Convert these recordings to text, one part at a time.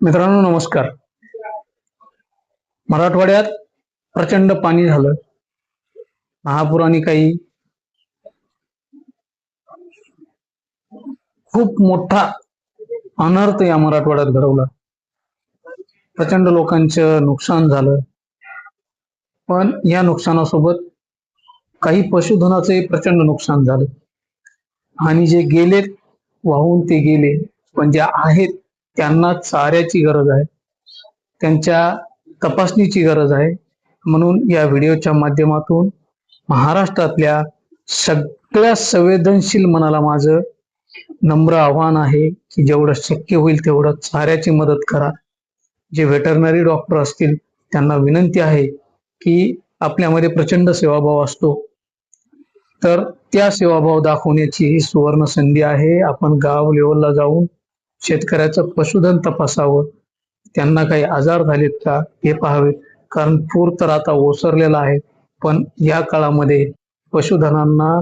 मित्रांनो नमस्कार. मराठवाड्यात प्रचंड पाणी झालं. महापुराने काही खूप मोठा अनर्थ या मराठवाड्यात घडवला. प्रचंड लोकांचं नुकसान झालं. पण या नुकसानासोबत काही पशुधनाचंही प्रचंड नुकसान झालं. आणि जे गेलेत वाहून ते गेले पण जे आहेत त्यांना चाऱ्याची गरज आहे. त्यांच्या तपासणीची गरज आहे. म्हणून या व्हिडिओच्या माध्यमातून महाराष्ट्रातल्या सगळ्या संवेदनशील मनाला माझं नम्र आव्हान आहे की जेवढं शक्य होईल तेवढं चाऱ्याची मदत करा. जे व्हेटरनरी डॉक्टर असतील त्यांना विनंती आहे की आपल्यामध्ये प्रचंड सेवाभाव असतो. तर त्या सेवाभाव दाखवण्याची ही सुवर्ण संधी आहे. आपण गाव लेवलला जाऊन शेतकऱ्याचं पशुधन तपासावं त्यांना काही आजार झालेत का हे पाहावेत. कारण पूर तर आता ओसरलेला आहे पण या काळामध्ये पशुधनांना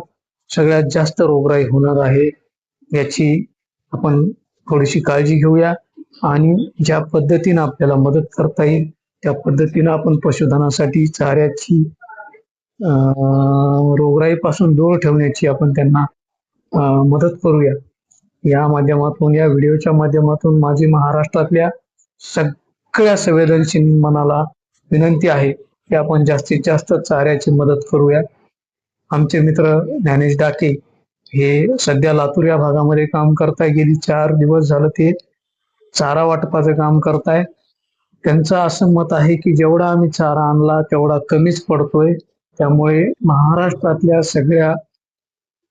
सगळ्यात जास्त रोगराई होणार आहे याची आपण थोडीशी काळजी घेऊया आणि ज्या पद्धतीनं आपल्याला मदत करता येईल त्या पद्धतीनं आपण पशुधनासाठी चाऱ्याची अं, रोगराईपासून दूर ठेवण्याची आपण त्यांना मदत करूया. या माध्यमातून या व्हिडिओच्या माध्यमातून माझी महाराष्ट्रातल्या सगळ्या संवेदनशील मनाला विनंती आहे की आपण जास्तीत जास्त चाऱ्याची मदत करूया आमचे मित्र ज्ञानेश डाके हे सध्या लातूर या भागामध्ये काम करताय. गेली चार दिवस झालं ते चारा वाटपाचं काम करताय. त्यांचं असं मत आहे की जेवढा आम्ही चारा आणला तेवढा कमीच पडतोय. त्यामुळे महाराष्ट्रातल्या सगळ्या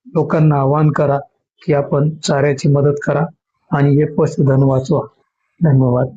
लोकांना आवाहन करा की आपण चाऱ्याची मदत करा आणि हे पशुधन वाचवा. धन्यवाद.